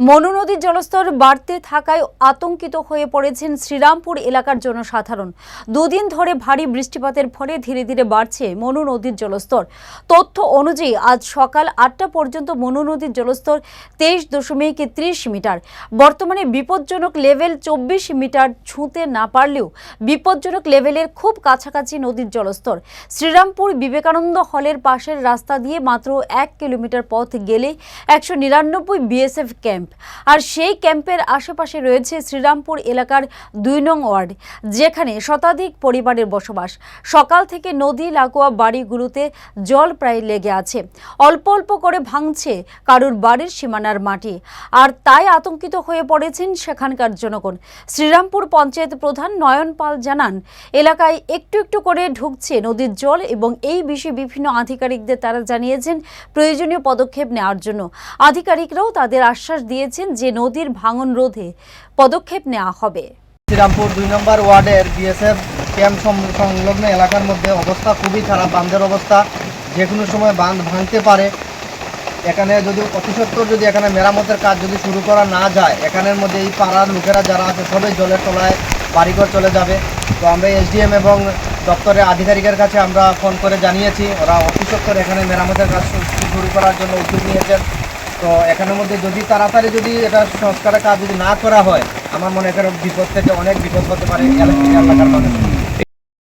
মনু নদীর জলস্তর বাড়তে থাকায় আতঙ্কিত হয়ে পড়েছেন শ্রীরামপুর এলাকার জনসাধারণ। দুদিন ধরে ভারী বৃষ্টিপাতের ফলে ধীরে ধীরে বাড়ছে মনু নদীর জলস্তর। তথ্য অনুযায়ী আজ সকাল আটটা পর্যন্ত মনু নদীর জলস্তর তেইশ দশমিক ত্রিশ মিটার। বর্তমানে বিপজ্জনক লেভেল চব্বিশ মিটার ছুঁতে না পারলেও বিপজ্জনক লেভেলের খুব কাছাকাছি নদীর জলস্তর। শ্রীরামপুর বিবেকানন্দ হলের পাশের রাস্তা দিয়ে মাত্র এক কিলোমিটার পথ গেলে একশো নিরানব্বই বিএসএফ ক্যাম্প। আর সেই ক্যাম্পের আশেপাশে রয়েছে শ্রীরামপুর এলাকার দুই নং ওয়ার্ড, যেখানে শতাধিক পরিবারের বসবাস। সকাল থেকে নদী লাগোয়া বাড়িগুলোতে জল প্রায় লেগে আছে। অল্প অল্প করে ভাঙছে কারুর বাড়ির সীমানার মাটি। আর তাই আতঙ্কিত হয়ে পড়েছেন সেখানকার জনগণ। শ্রীরামপুর পঞ্চায়েত প্রধান নয়ন পাল জানান, এলাকায় একটু একটু করে ঢুকছে নদীর জল এবং এই বিষয়ে বিভিন্ন আধিকারিকদের তারা জানিয়েছেন, প্রয়োজনীয় পদক্ষেপ নেওয়ার জন্য। আধিকারিকরাও তাদের আশ্বাস দিয়েছেন যে নদীর ভাঙন রোধে পদক্ষেপ নেওয়া হবে। শ্রীরামপুর দুই নম্বর ওয়ার্ডের বিএসএফ ক্যাম্প সংলগ্ন এলাকার মধ্যে অবস্থা খুবই খারাপ, বাঁধের অবস্থা যে কোনো সময় বাঁধ ভাঙতে পারে। এখানে যদি অতি সত্বর যদি এখানে মেরামতের কাজ যদি শুরু করা না যায়, এখানের মধ্যে এই পাড়ার লোকেরা যারা আছে সবাই জলের তলায় বাড়িঘর চলে যাবে। তো আমরা এসডিএম এবং দপ্তরের আধিকারিকের কাছে আমরা ফোন করে জানিয়েছি, ওরা অতি সত্বর এখানে মেরামতের কাজ শুরু করার জন্য উদ্যোগ নিয়েছেন। তো এখানের মধ্যে যদি তাড়াতাড়ি যদি এটা সংস্কারের কাজ যদি না করা হয় আমার মনে করেন বিপদ থেকে অনেক বিপদ হতে পারে এলাকার মানুষ